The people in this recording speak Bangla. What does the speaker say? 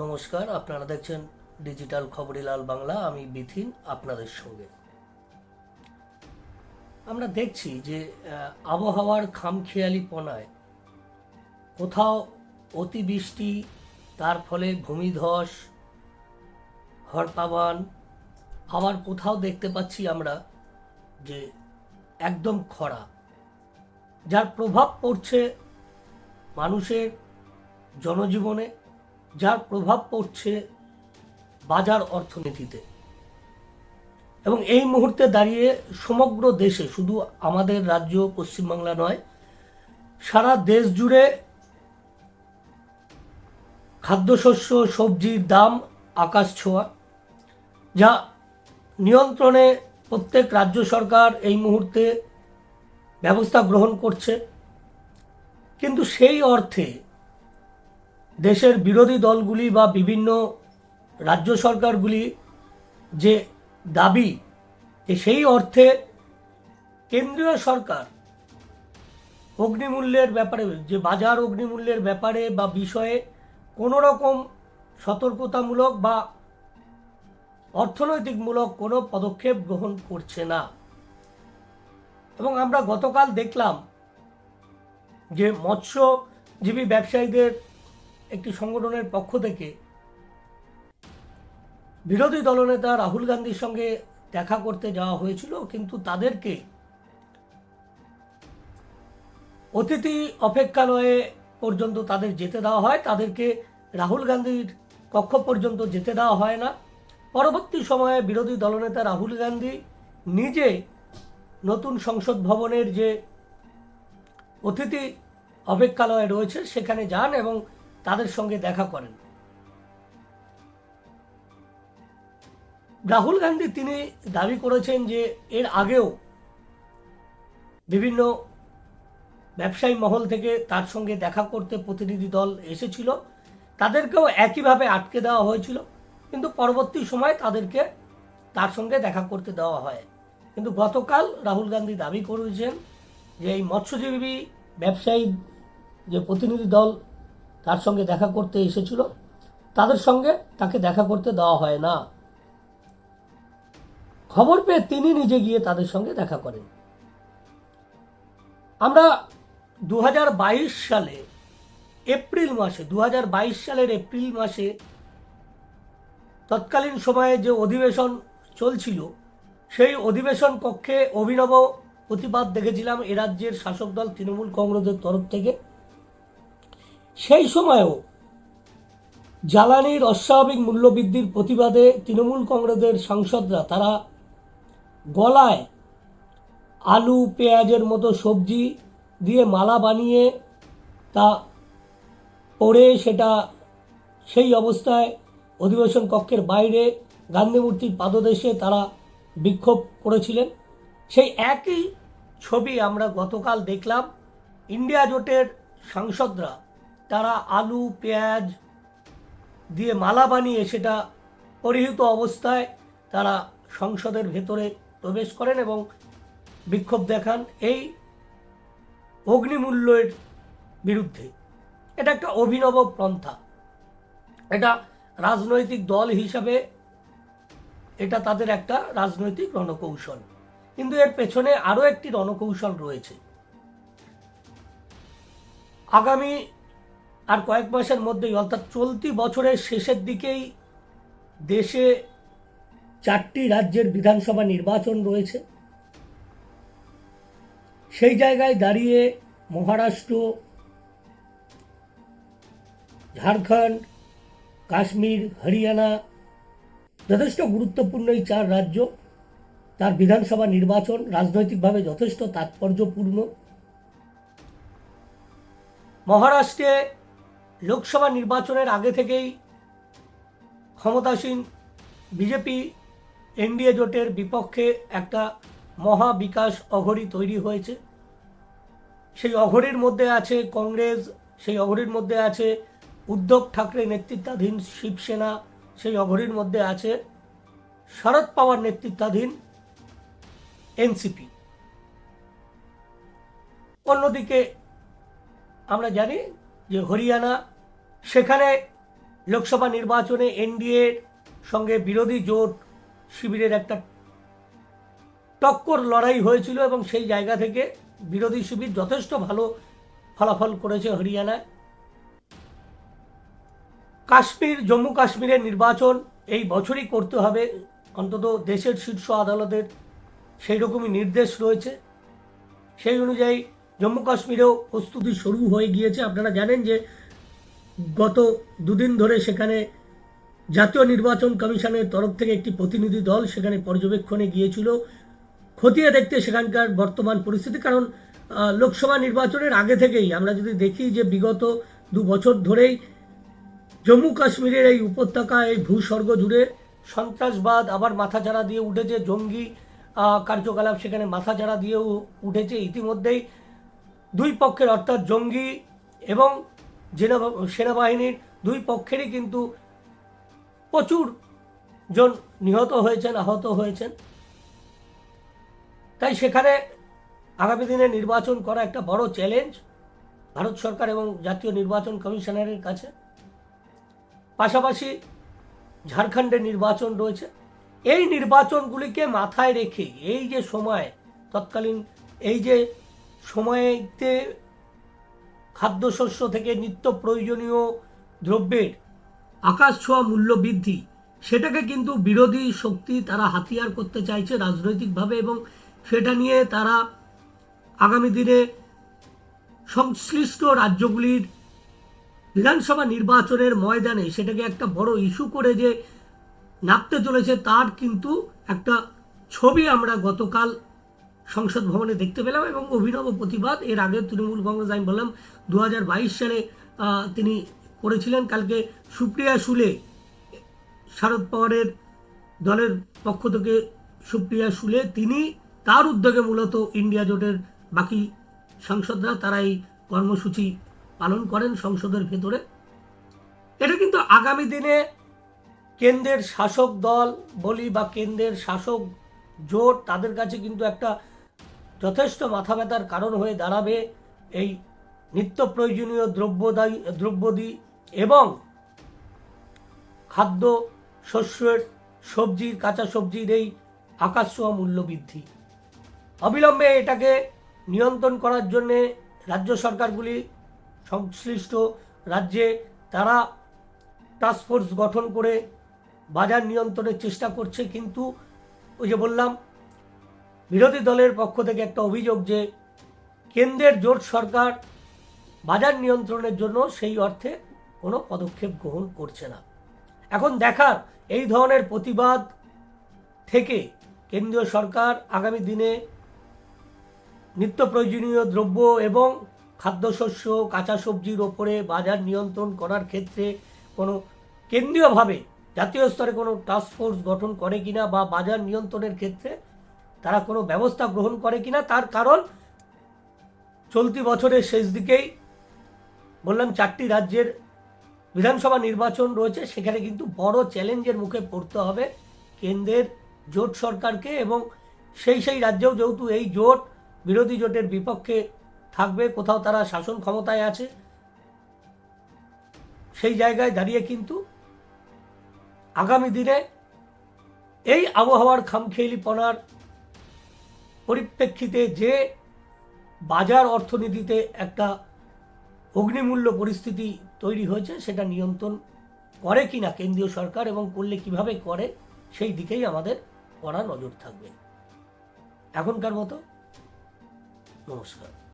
নমস্কার, আপনারা দেখছেন ডিজিটাল খবরিলাল বাংলা, আমি বিথিন আপনাদের সঙ্গে। আমরা দেখছি যে আবহাওয়ার খামখেয়ালিপনায় কোথাও অতিবৃষ্টি, তার ফলে ভূমিধস হরপাবান আবার কোথাও দেখতে পাচ্ছি আমরা যে একদম খরা, যার প্রভাব পড়ছে মানুষের জনজীবনে যার প্রভাব পড়ছে বাজার অর্থনীতিতে। এবং এই মুহূর্তে দাঁড়িয়ে সমগ্র দেশে, শুধু আমাদের রাজ্য পশ্চিমবাংলা নয়, সারা দেশ জুড়ে খাদ্যশস্য, সবজির দাম আকাশ ছোঁয়া, যা নিয়ন্ত্রণে প্রত্যেক রাজ্য সরকার এই মুহূর্তে ব্যবস্থা গ্রহণ করছে। কিন্তু সেই অর্থে দেশের বিরোধী দলগুলি বা বিভিন্ন রাজ্য সরকারগুলি যে দাবি যে সেই অর্থে কেন্দ্রীয় সরকার অগ্নিমূল্যের ব্যাপারে, যে বাজার অগ্নিমূল্যের ব্যাপারে বা বিষয়ে কোনো রকম সতর্কতামূলক বা অর্থনৈতিকমূলক কোনো পদক্ষেপ গ্রহণ করছে না। এবং আমরা গতকাল দেখলাম যে মৎস্যজীবী ব্যবসায়ীদের একটি সংগঠনের পক্ষ থেকে বিরোধী দলনেতা রাহুল গান্ধীর সঙ্গে দেখা করতে যাওয়া হয়েছিল, কিন্তু তাদেরকে অতিথি অপেক্ষালয়ে পর্যন্ত তাদের যেতে দেওয়া হয়। তাদেরকে রাহুল গান্ধীর কক্ষ পর্যন্ত যেতে দেওয়া হয় না। পরবর্তী সময়ে বিরোধী দলনেতা রাহুল গান্ধী নিজে নতুন সংসদ ভবনের যে অতিথি অপেক্ষালয় রয়েছে, সেখানে যান এবং তাদের সঙ্গে দেখা করেন। রাহুল গান্ধী তিনি দাবি করেছেন যে এর আগেও বিভিন্ন ব্যবসায়ী মহল থেকে তার সঙ্গে দেখা করতে প্রতিনিধি দল এসেছিল। তাদেরকেও একইভাবে আটকে দেওয়া হয়েছিল। কিন্তু পরবর্তী সময় তাদেরকে তার সঙ্গে দেখা করতে দেওয়া হয়। কিন্তু গতকাল রাহুল গান্ধী দাবি করেছেন যে এই মৎস্যজীবী ব্যবসায়ী যে প্রতিনিধি দল তার সঙ্গে দেখা করতে এসেছিল? তাদের সঙ্গে তাকে দেখা করতে দেওয়া হয় না। খবর পেয়ে তিনি নিজে গিয়ে তাদের সঙ্গে দেখা করেন। আমরা দু হাজার বাইশ সালে, এপ্রিল মাসে দু হাজার বাইশ সালের এপ্রিল মাসে তৎকালীন সময়ে যে অধিবেশন চলছিল, সেই অধিবেশন কক্ষে অভিনব প্রতিবাদ দেখেছিলাম এ রাজ্যের শাসক দল তৃণমূল কংগ্রেসের তরফ থেকে। সেই সময়েও জ্বালানির অস্বাভাবিক মূল্যবৃদ্ধির প্রতিবাদে তৃণমূল কংগ্রেসের সাংসদরা, তারা গলায় আলু, পেঁয়াজের মতো সবজি দিয়ে মালা বানিয়ে তা পরে সেটা সেই অবস্থায় অধিবেশন কক্ষের বাইরে গান্ধী মূর্তির পাদদেশে তারা বিক্ষোভ করেছিলেন। সেই একই ছবি আমরা গতকাল দেখলাম। ইন্ডিয়া জোটের সাংসদরা তারা আলু, পেঁয়াজ দিয়ে মালা বানিয়ে সেটা পরিহিত অবস্থায় তারা সংসদের ভেতরে প্রবেশ করেন এবং বিক্ষোভ দেখান এই অগ্নিমূল্যের বিরুদ্ধে। এটা একটা অভিনব পন্থা। এটা রাজনৈতিক দল হিসাবে এটা তাদের একটা রাজনৈতিক রণকৌশল। কিন্তু এর পেছনে আরও একটি রণকৌশল রয়েছে। আগামী আর কয়েক মাসের মধ্যেই, অর্থাৎ চলতি বছরের শেষের দিকেই দেশে চারটি রাজ্যের বিধানসভা নির্বাচন রয়েছে। সেই জায়গায় দাঁড়িয়ে মহারাষ্ট্র, ঝাড়খণ্ড, কাশ্মীর, হরিয়ানা যথেষ্ট গুরুত্বপূর্ণ এই চার রাজ্য। তার বিধানসভা নির্বাচন রাজনৈতিকভাবে যথেষ্ট তাৎপর্যপূর্ণ। মহারাষ্ট্রে লোকসভা নির্বাচনের আগে থেকেই ক্ষমতাসীন বিজেপি এনডিএ জোটের বিপক্ষে একটা মহা বিকাশ অঘরী তৈরি হয়েছে। সেই অঘরীর মধ্যে আছে কংগ্রেস, সেই অঘরীর মধ্যে আছে উদ্ধব ঠাকরে নেতৃত্বাধীন শিবসেনা, সেই অঘরীর মধ্যে আছে শরদ পাওয়ার নেতৃত্বাধীন এনসিপি। অন্যদিকে আমরা জানি যে হরিয়ানা সেখানে লোকসভা নির্বাচনে এনডিএর সঙ্গে বিরোধী জোট শিবিরের একটা টক্কর লড়াই হয়েছিল এবং সেই জায়গা থেকে বিরোধী শিবির যথেষ্ট ভালো ফলাফল করেছে হরিয়ানায়। কাশ্মীর, জম্মু কাশ্মীরের নির্বাচন এই বছরই করতে হবে। অন্তত দেশের শীর্ষ আদালতের সেই রকমই নির্দেশ রয়েছে। সেই অনুযায়ী জম্মু কাশ্মীরেও প্রস্তুতি শুরু হয়ে গিয়েছে। আপনারা জানেন যে গত দুদিন ধরে সেখানে জাতীয় নির্বাচন কমিশনের তরফ থেকে একটি প্রতিনিধি দল সেখানে পর্যবেক্ষণে গিয়েছিল। খতিয়ে দেখতে সেখানকার বর্তমান পরিস্থিতি, কারণ লোকসভা নির্বাচনের আগে থেকেই আমরা যদি দেখি যে বিগত দু বছর ধরেই জম্মু কাশ্মীরের এই উপত্যকা এই ভূস্বর্গ জুড়ে সন্ত্রাসবাদ আবার মাথাচাড়া দিয়ে উঠেছে, জঙ্গি কার্যকলাপ সেখানে মাথাচাড়া দিয়েও উঠেছে। ইতিমধ্যেই দুই পক্ষের, অর্থাৎ জঙ্গি এবং সেনাবাহিনীর দুই পক্ষেরই কিন্তু প্রচুর জন নিহত হয়েছেন, আহত হয়েছেন। তাই সেখানে আগামী দিনে নির্বাচন করা একটা বড় চ্যালেঞ্জ ভারত সরকার এবং জাতীয় নির্বাচন কমিশনারের কাছে। পাশাপাশি ঝাড়খণ্ডের নির্বাচন রয়েছে। এই নির্বাচনগুলিকে মাথায় রেখে এই যে সময়, তৎকালীন এই যে সময়তে খাদ্যশস্য থেকে নিত্য প্রয়োজনীয় দ্রব্যের আকাশ ছোঁয়া মূল্য বৃদ্ধি। সেটাকে কিন্তু বিরোধী শক্তি তারা হাতিয়ার করতে চাইছে রাজনৈতিকভাবে এবং সেটা নিয়ে তারা আগামী দিনে সংশ্লিষ্ট রাজ্যগুলির বিধানসভা নির্বাচনের ময়দানে সেটাকে একটা বড় ইস্যু করে যে নাপতে চলেছে তার কিন্তু একটা ছবি আমরা গতকাল সংসদ ভবনে দেখতে পেলাম এবং অভিনব প্রতিবাদ। এর আগে তৃণমূল কংগ্রেস, আমি বললাম দু হাজার বাইশ সালে তিনি করেছিলেন। কালকে সুপ্রিয়া সুলে, শারদ পাওয়ারের দলের পক্ষ থেকে সুপ্রিয়া সুলে, তিনি তার উদ্যোগে মূলত ইন্ডিয়া জোটের বাকি সাংসদরা তারা এই কর্মসূচি পালন করেন সংসদের ভেতরে। এটা কিন্তু আগামী দিনে কেন্দ্রের শাসক দল বলি বা কেন্দ্রের শাসক জোট, তাদের কাছে কিন্তু একটা যথেষ্ট মাথা ব্যথার কারণ হয়ে দাঁড়াবে এই নিত্য প্রয়োজনীয় দ্রব্যদায়ী, দ্রব্যদি এবং খাদ্য, শস্যের সবজির কাঁচা সবজির এই আকাশ ছোঁয়া মূল্য বৃদ্ধি অবিলম্বে এটাকে নিয়ন্ত্রণ করার জন্যে রাজ্য সরকারগুলি সংশ্লিষ্ট রাজ্যে তারা টাস্কফোর্স গঠন করে বাজার নিয়ন্ত্রণের চেষ্টা করছে। কিন্তু ওই যে বললাম বিরোধী দলের পক্ষ থেকে একটা অভিযোগ যে কেন্দ্রের জোট সরকার বাজার নিয়ন্ত্রণের জন্য সেই অর্থে কোনো পদক্ষেপ গ্রহণ করছে না। এখন দেখার এই ধরনের প্রতিবাদ থেকে কেন্দ্রীয় সরকার আগামী দিনে নিত্য প্রয়োজনীয় দ্রব্য এবং খাদ্যশস্য কাঁচা সবজির ওপরে বাজার নিয়ন্ত্রণ করার ক্ষেত্রে কোনো কেন্দ্রীয়ভাবে জাতীয় স্তরে কোনো টাস্ক ফোর্স গঠন করে কিনা বা বাজার নিয়ন্ত্রণের ক্ষেত্রে তারা কোনো ব্যবস্থা গ্রহণ করে কিনা, তার কারণ চলতি বছরের শেষ দিকেই বললাম চারটি রাজ্যের বিধানসভা নির্বাচন রয়েছে, সেখানে কিন্তু বড় চ্যালেঞ্জের মুখে পড়তে হবে কেন্দ্রের জোট সরকারকে এবং সেই সেই রাজ্যেও যেহেতু এই জোট বিরোধী জোটের বিপক্ষে থাকবে, কোথাও তারা শাসন ক্ষমতায় আছে, সেই জায়গায় দাঁড়িয়ে কিন্তু আগামী দিনে এই আবহাওয়ার খামখেয়ালিপনার পরিপ্রেক্ষিতে যে বাজার অর্থনীতিতে একটা অগ্নিমূল্য পরিস্থিতি তৈরি হয়েছে, সেটা নিয়ন্ত্রণ করে কি না কেন্দ্রীয় সরকার এবং করলে কীভাবে করে, সেই দিকেই আমাদের করা নজর থাকবে। এখনকার মতো নমস্কার।